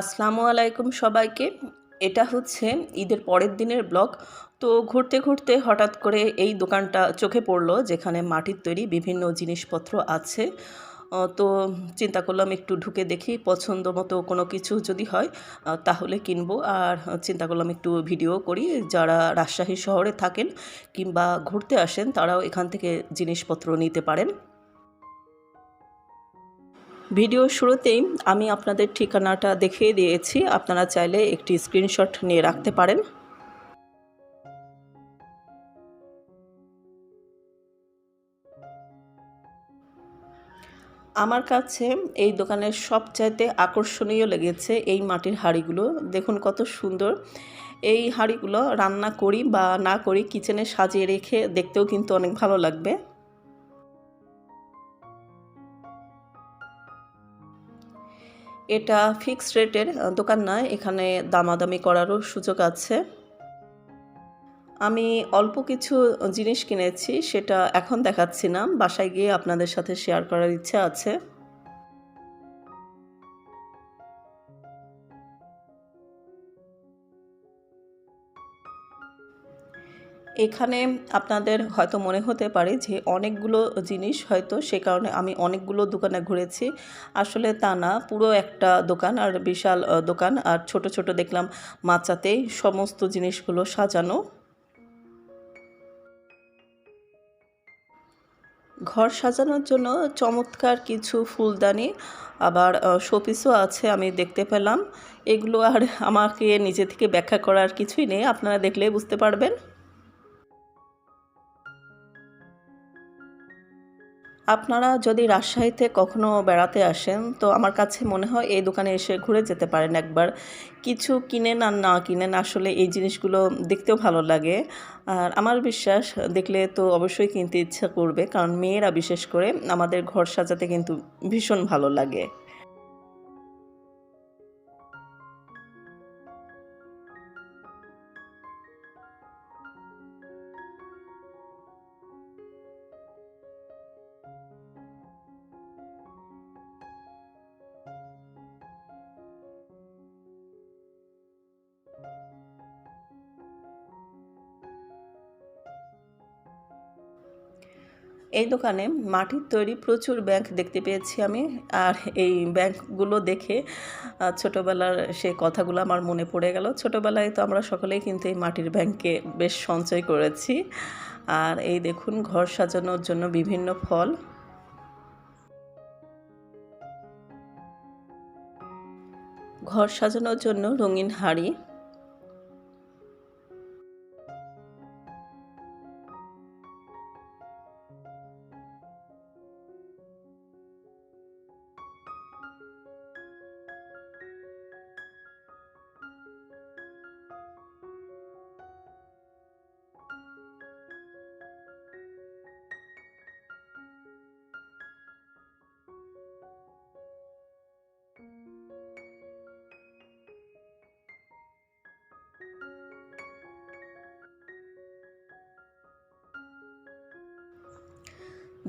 আসসালামু আলাইকুম সবাইকে। এটা হচ্ছে ঈদের পরের দিনের ব্লগ। তো ঘুরতে ঘুরতে হঠাৎ করে এই দোকানটা চোখে পড়ল, যেখানে মাটির তৈরি বিভিন্ন জিনিসপত্র আছে। তো চিন্তা করলাম একটু ঢুকে দেখি, পছন্দ মতো কোনো কিছু যদি হয় তাহলে কিনবো। আর চিন্তা করলাম একটু ভিডিও করি। যারা রাজশাহী শহরে থাকেন কিংবা ঘুরতে আসেন, তারাও এখান থেকে জিনিসপত্র নিতে পারেন। ভিডিও শুরুতেই আমি আপনাদের ঠিকানাটা দেখিয়ে দিয়েছি। আপনারা চাইলে একটি স্ক্রিনশট নিয়ে রাখতে পারেন। আমার কাছে এই দোকানের সবচাইতে আকর্ষণীয় লেগেছে এই মাটির হাঁড়িগুলো। দেখুন কত সুন্দর। এই হাঁড়িগুলো রান্না করি বা না করি, কিচেনে সাজিয়ে রেখে দেখতেও কিন্তু অনেক ভালো লাগবে। এটা ফিক্সড রেটের দোকান নয় এখানে দামাদামি করারও সুযোগ আছে। আমি অল্প কিছু জিনিস কিনেছি, সেটা এখন দেখাচ্ছি না, বাসায় গিয়ে আপনাদের সাথে শেয়ার করার ইচ্ছা আছে। এখানে আপনাদের হয়তো মনে হতে পারে যে অনেকগুলো জিনিস হয়তো সে কারণে আমি অনেকগুলো দোকানে ঘুরেছি। আসলে তা না, পুরো একটা দোকান আর বিশাল দোকান। আর ছোট ছোট দেখলাম মাচাতেই সমস্ত জিনিসগুলো সাজানো। ঘর সাজানোর জন্য চমৎকার কিছু ফুলদানি, আবার শোপিসও আছে আমি দেখতে পেলাম। এগুলো আর আমাকে নিজে থেকে ব্যাখ্যা করার কিছুই নেই। আপনারা দেখলেই বুঝতে পারবেন। আপনারা যদি রাজশাহীতে কখনো বেড়াতে আসেন, তো আমার কাছে মনে হয় এই দোকানে এসে ঘুরে যেতে পারেন একবার। কিছু কিনেন আর না কিনেন আসলে এই জিনিসগুলো দেখতেও ভালো লাগে। আর আমার বিশ্বাস, দেখলে তো অবশ্যই কিনতে ইচ্ছা করবে, কারণ মেয়েরা বিশেষ করে আমাদের ঘর সাজাতে কিন্তু ভীষণ ভালো লাগে। এই দোকানে মাটির তৈরি প্রচুর ব্যাংক দেখতে পেয়েছি আমি। আর এই ব্যাংকগুলো দেখে ছোটবেলার সেই কথাগুলো আমার মনে পড়ে গেল। ছোটবেলায় তো আমরা সকলেই কিন্তু এই মাটির ব্যাংকে বেশ সঞ্চয় করেছি। আর এই দেখুন, ঘর সাজানোর জন্য বিভিন্ন ফল। ঘর সাজানোর জন্য রঙিন হাঁড়ি।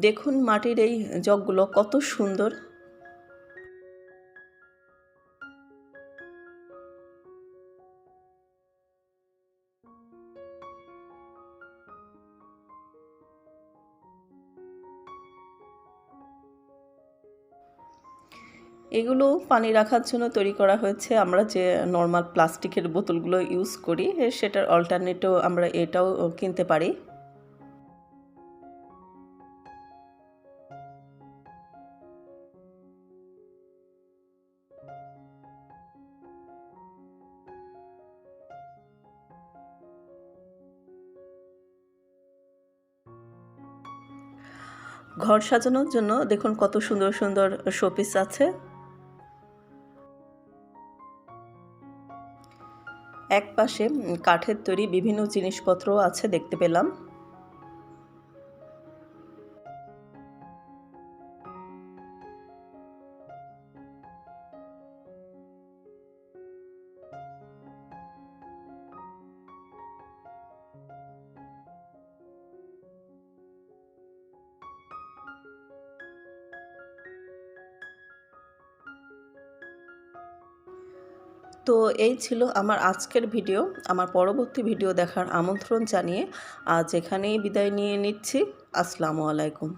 দেখুন মাটির এই জগগুলো কত সুন্দর। এগুলো পানি রাখার জন্য তৈরি করা হয়েছে। আমরা যে নর্মাল প্লাস্টিকের বোতলগুলো ইউজ করি, সেটার অল্টারনেটিভ আমরা এটাও কিনতে পারি। ঘর সাজানোর জন্য দেখুন কত সুন্দর সুন্দর শোপিস আছে। এক পাশে কাঠের তৈরি বিভিন্ন জিনিসপত্র আছে দেখতে পেলাম। তো এই ছিল আমার আজকের ভিডিও, আমার পরবর্তী ভিডিও দেখার আমন্ত্রণ জানিয়ে আজ এখানেই বিদায় নিয়ে নিচ্ছি। আসসালামু আলাইকুম।